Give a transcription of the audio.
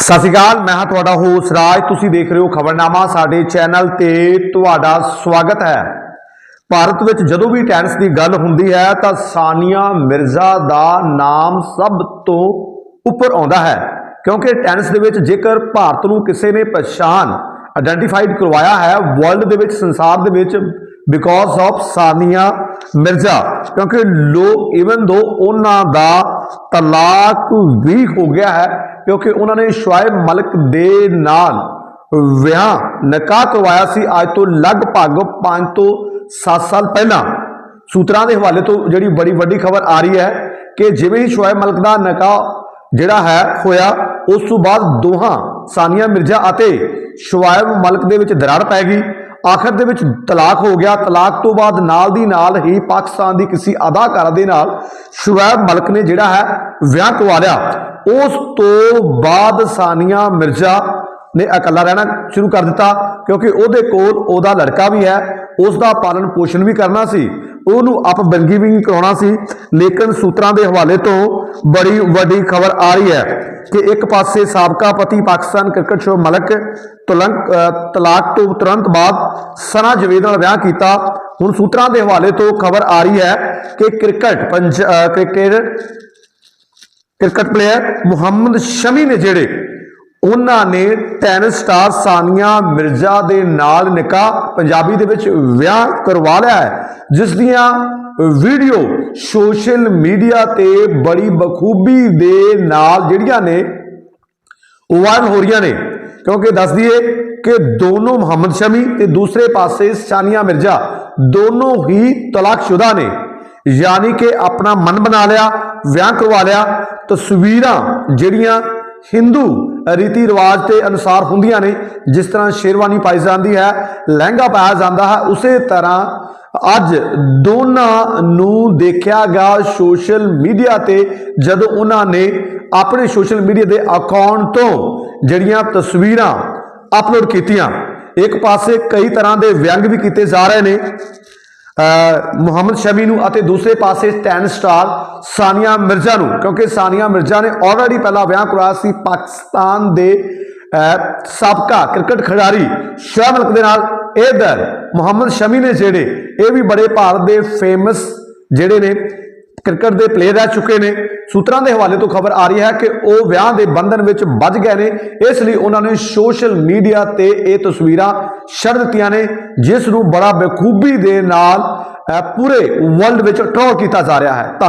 ਸਤਿ ਸ਼੍ਰੀ ਅਕਾਲ, ਮੈਂ ਹਾਂ ਤੁਹਾਡਾ ਹੋਸ ਰਾਜ। ਤੁਸੀਂ ਦੇਖ ਰਹੇ ਹੋ ਖਬਰਨਾਮਾ, ਸਾਡੇ ਚੈਨਲ ਤੇ ਤੁਹਾਡਾ ਸਵਾਗਤ ਹੈ। ਭਾਰਤ ਵਿੱਚ ਜਦੋਂ ਵੀ ਟੈਨਿਸ ਦੀ ਗੱਲ ਹੁੰਦੀ ਹੈ, ਤਾਂ ਸਾਨੀਆ ਮਿਰਜ਼ਾ ਦਾ ਨਾਮ ਸਭ ਤੋਂ ਉੱਪਰ ਆਉਂਦਾ ਹੈ। ਕਿਉਂਕਿ ਟੈਨਿਸ ਦੇ ਵਿੱਚ ਜੇਕਰ ਭਾਰਤ ਨੂੰ ਕਿਸੇ ਨੇ ਪਛਾਣ ਆਇਡੈਂਟੀਫਾਈਡ ਕਰਵਾਇਆ ਹੈ ਵਰਲਡ ਦੇ ਵਿੱਚ, ਸੰਸਾਰ ਦੇ ਵਿੱਚ ਬਿਕੋਜ਼ ਆਫ ਸਾਨੀਆ ਮਿਰਜ਼ਾ। ਕਿਉਂਕਿ ਲੋਕ ਇਵਨ ਦੋ ਉਹਨਾਂ ਦਾ ਤਲਾਕ ਵੀ ਹੋ ਗਿਆ ਹੈ ਕਿਉਂਕਿ ਉਹਨਾਂ ਨੇ ਸ਼ੁਆਇਬ ਮਲਕ ਦੇ ਨਾਲ ਵਿਆਹ, ਨਿਕਾਹ ਕਰਵਾਇਆ ਸੀ। ਅੱਜ ਤੋਂ ਲਗਭਗ 5 ਤੋਂ 7 ਸਾਲ ਪਹਿਲਾਂ। ਸੂਤਰਾਂ ਦੇ ਹਵਾਲੇ ਤੋਂ ਜਿਹੜੀ ਬੜੀ ਵੱਡੀ ਖਬਰ ਆ ਰਹੀ ਹੈ ਕਿ ਜਿਵੇਂ ਹੀ ਸ਼ੁਆਇਬ ਮਲਕ ਦਾ ਨਿਕਾਹ ਜਿਹੜਾ ਹੈ ਹੋਇਆ, ਉਸ ਤੋਂ ਬਾਅਦ ਦੋਹਾਂ ਸਾਨੀਆ ਮਿਰਜ਼ਾ ਅਤੇ ਸ਼ੁਆਇਬ ਮਲਕ ਦੇ ਵਿੱਚ ਦਰਾੜ ਪੈ ਗਈ। ਆਖਰ ਦੇ ਵਿੱਚ ਤਲਾਕ ਹੋ ਗਿਆ। ਤਲਾਕ ਤੋਂ ਬਾਅਦ ਨਾਲ ਦੀ ਨਾਲ ਹੀ ਪਾਕਿਸਤਾਨ ਦੀ ਕਿਸੇ ਅਦਾਕਾਰਾ ਦੇ ਨਾਲ ਸ਼ੁਆਇਬ ਮਲਕ ਨੇ ਜਿਹੜਾ ਹੈ ਵਿਆਹ ਕਰਵਾ ਲਿਆ। ਉਸ ਤੋਂ ਬਾਅਦ ਸਾਨੀਆ ਮਿਰਜ਼ਾ ਨੇ ਇਕੱਲਾ ਰਹਿਣਾ ਸ਼ੁਰੂ ਕਰ ਦਿੱਤਾ ਕਿਉਂਕਿ ਉਹਦੇ ਕੋਲ ਉਹਦਾ ਲੜਕਾ ਵੀ ਹੈ ਉਸ ਦਾ ਪਾਲਣ ਪੋਸ਼ਣ ਵੀ ਕਰਨਾ ਸੀ। ਉਹਨੂੰ ਅਪਬੰਗੀ ਵੀ ਕਰਾਉਣਾ ਸੀ। ਲੇਕਿਨ ਸੂਤਰਾਂ ਦੇ ਹਵਾਲੇ ਤੋਂ ਬੜੀ ਵੱਡੀ ਖਬਰ ਆ ਰਹੀ ਹੈ ਕਿ ਇੱਕ ਪਾਸੇ ਸਾਬਕਾ ਪਤੀ ਪਾਕਿਸਤਾਨ ਕ੍ਰਿਕਟ ਸ਼ੋ ਮਲਕ ਤੁਲੰਕ ਤਲਾਕ ਤੋਂ ਤੁਰੰਤ ਬਾਅਦ ਸਨਾ ਜਵੇਦ ਨਾਲ ਵਿਆਹ ਕੀਤਾ। ਹੁਣ ਸੂਤਰਾਂ ਦੇ ਹਵਾਲੇ ਤੋਂ ਖਬਰ ਆ ਰਹੀ ਹੈ ਕਿ ਕ੍ਰਿਕਟ ਪੰਜ ਕ੍ਰਿਕਟ ਪਲੇਅਰ ਮੁਹੰਮਦ ਸ਼ਮੀ ਨੇ ਜਿਹੜੇ ਉਹਨਾਂ ਨੇ ਟੈਨਿਸ ਸਟਾਰ ਸਾਨੀਆ ਮਿਰਜ਼ਾ ਦੇ ਨਾਲ ਨਿਕਾਹ ਪੰਜਾਬੀ ਦੇ ਵਿੱਚ ਵਿਆਹ ਕਰਵਾ ਲਿਆ ਹੈ, ਜਿਸ ਦੀਆਂ ਵੀਡੀਓ ਸੋਸ਼ਲ ਮੀਡੀਆ ਤੇ ਬੜੀ ਬਖੂਬੀ ਦੇ ਨਾਲ ਜਿਹੜੀਆਂ ਨੇ ਵਾਇਰਲ ਹੋ ਰਹੀਆਂ ਨੇ। ਕਿਉਂਕਿ ਦੱਸ ਦਈਏ ਕਿ ਦੋਨੋਂ ਮੁਹੰਮਦ ਸ਼ਮੀ ਤੇ ਦੂਸਰੇ ਪਾਸੇ ਸਾਨੀਆ ਮਿਰਜ਼ਾ ਦੋਨੋਂ ਹੀ ਤਲਾਕਸ਼ੁਦਾ ਨੇ। ਯਾਨੀ ਕਿ ਆਪਣਾ ਮਨ ਬਣਾ ਲਿਆ, ਵਿਆਹ ਕਰਵਾ ਲਿਆ, ਤਸਵੀਰਾਂ ਜਿਹੜੀਆਂ ਹਿੰਦੂ ਰੀਤੀ ਰਿਵਾਜ ਤੇ ਅਨੁਸਾਰ ਹੁੰਦੀਆਂ ਨੇ, ਜਿਸ ਤਰ੍ਹਾਂ ਸ਼ੇਰਵਾਨੀ ਪਾਈ ਜਾਂਦੀ ਹੈ, ਲਹਿੰਗਾ ਪਾਇਆ ਜਾਂਦਾ ਹੈ, ਉਸੇ ਤਰ੍ਹਾਂ ਅੱਜ ਦੋਨਾਂ ਨੂੰ ਦੇਖਿਆ ਗਿਆ ਸੋਸ਼ਲ ਮੀਡੀਆ ਤੇ, ਜਦੋਂ ਉਹਨਾਂ ਨੇ ਆਪਣੇ ਸੋਸ਼ਲ ਮੀਡੀਆ ਦੇ ਅਕਾਊਂਟ ਤੋਂ ਜਿਹੜੀਆਂ ਤਸਵੀਰਾਂ ਅਪਲੋਡ ਕੀਤੀਆਂ, ਇੱਕ ਪਾਸੇ ਕਈ ਤਰ੍ਹਾਂ ਦੇ ਵਿਅੰਗ ਵੀ ਕੀਤੇ ਜਾ ਰਹੇ ਨੇ ਮੁਹੰਮਦ ਸ਼ਮੀ ਨੂੰ ਅਤੇ ਦੂਸਰੇ ਪਾਸੇ ਟੈਨਿਸ ਸਟਾਰ ਸਾਨੀਆ ਮਿਰਜ਼ਾ ਨੂੰ, ਕਿਉਂਕਿ ਸਾਨੀਆ ਮਿਰਜ਼ਾ ਨੇ ਆਲਰੇਡੀ ਪਹਿਲਾਂ ਵਿਆਹ ਕਰਵਾਇਆ ਸੀ ਪਾਕਿਸਤਾਨ ਦੇ ਸਾਬਕਾ ਕ੍ਰਿਕਟ ਖਿਡਾਰੀ ਸ਼ੁਆਇਬ ਮਲਕ ਦੇ ਨਾਲ। ਇਧਰ ਮੁਹੰਮਦ ਸ਼ਮੀ ਨੇ ਜਿਹੜੇ ਇਹ ਵੀ ਬੜੇ ਭਾਰਤ ਦੇ ਫੇਮਸ ਜਿਹੜੇ ਨੇ, ਕ੍ਰਿਕਟ ਦੇ ਪਲੇਅਰ ਰਹਿ ਚੁੱਕੇ ਨੇ। ਸੂਤਰਾਂ ਦੇ ਹਵਾਲੇ ਤੋਂ ਖਬਰ ਆ ਰਹੀ ਹੈ ਕਿ ਉਹ ਵਿਆਹ ਦੇ ਬੰਧਨ ਵਿੱਚ ਵੱਜ ਗਏ ਨੇ। ਇਸ ਲਈ ਉਹਨਾਂ ਨੇ ਸੋਸ਼ਲ ਮੀਡੀਆ ਤੇ ਇਹ ਤਸਵੀਰਾਂ ਛੱਡ ਦਿੱਤੀਆਂ ਨੇ, ਜਿਸ ਨੂੰ ਬੜਾ ਬਖੂਬੀ ਦੇ ਨਾਲ ਪੂਰੇ ਵਰਲਡ ਵਿੱਚ ਟ੍ਰੋਲ ਕੀਤਾ ਜਾ ਰਿਹਾ ਹੈ। ਧੰਨਵਾਦ।